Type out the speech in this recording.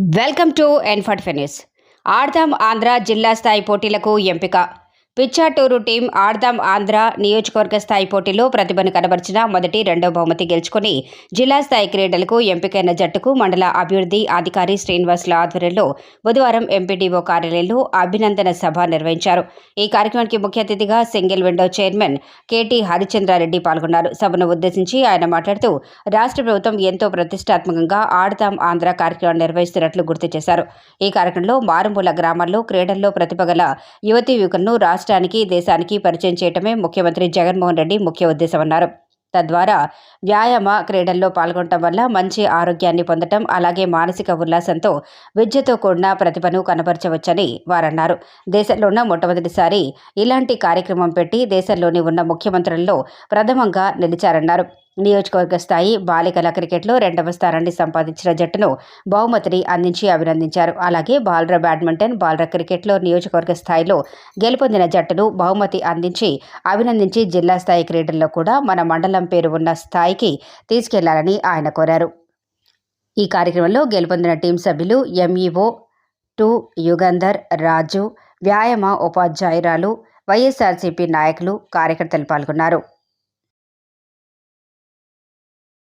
Welcome to ఎన్ఫర్ట్ ఫినిస్ ఆడదాం ఆంధ్ర జిల్లా స్థాయి పోటీలకు ఎంపిక. పిచ్చాటూరు టీం ఆర్దాం ఆంధ్ర నియోజకవర్గ స్థాయి పోటీలో ప్రతిభను కనబరిచిన మొదటి రెండో బహుమతి గెలుచుకుని జిల్లా స్థాయి క్రీడలకు ఎంపికైన జట్టుకు మండల అభివృద్ధి అధికారి శ్రీనివాసుల ఆధ్వర్యంలో బుధవారం ఎంపీడీఓ కార్యాలయంలో అభినందన సభ నిర్వహించారు. ఈ కార్యక్రమానికి ముఖ్య అతిథిగా single window chairman KT Harichandra Reddy పాల్గొన్నారు. సభను ఉద్దేశించి ఆయన మాట్లాడుతూ రాష్ట్ర ప్రభుత్వం ఎంతో ప్రతిష్టాత్మకంగా ఆడదాం ఆంధ్ర కార్యక్రమం నిర్వహిస్తున్నట్లు గుర్తు చేశారు. ఈ కార్యక్రమంలో మారుమూల గ్రామాల్లో క్రీడల్లో ప్రతిభగల యువతీ యువకులను రాష్ట్రానికి దేశానికి పరిచయం చేయటమే ముఖ్యమంత్రి జగన్మోహన్ రెడ్డి ముఖ్య ఉద్దేశమన్నారు. తద్వారా వ్యాయామ క్రీడల్లో పాల్గొనటం వల్ల మంచి ఆరోగ్యాన్ని పొందటం అలాగే మానసిక ఉల్లాసంతో విద్యతో కూడిన ప్రతిభను కనబరచవచ్చని వారన్నారు. దేశంలో ఉన్న మొట్టమొదటిసారి ఇలాంటి కార్యక్రమం పెట్టి దేశంలోని ఉన్న ముఖ్యమంత్రుల్లో ప్రథమంగా నిలిచారన్నారు. నియోజకవర్గ స్థాయి బాలికల క్రికెట్లో రెండవ స్థానాన్ని సంపాదించిన జట్టును బహుమతిని అందించి అభినందించారు. అలాగే బాలర బ్యాడ్మింటన్ బాలర క్రికెట్లో నియోజకవర్గ స్థాయిలో గెలుపొందిన జట్టును బహుమతి అందించి అభినందించి జిల్లా స్థాయి క్రీడల్లో కూడా మన మండలం పేరు ఉన్న స్థాయికి తీసుకెళ్ళాలని ఆయన కోరారు. ఈ కార్యక్రమంలో గెలుపొందిన టీం సభ్యులు ఎంఈఓ టు యుగంధర్ రాజు వ్యాయామ ఉపాధ్యాయురాలు వైఎస్ఆర్సీపీ నాయకులు కార్యకర్తలు పాల్గొన్నారు.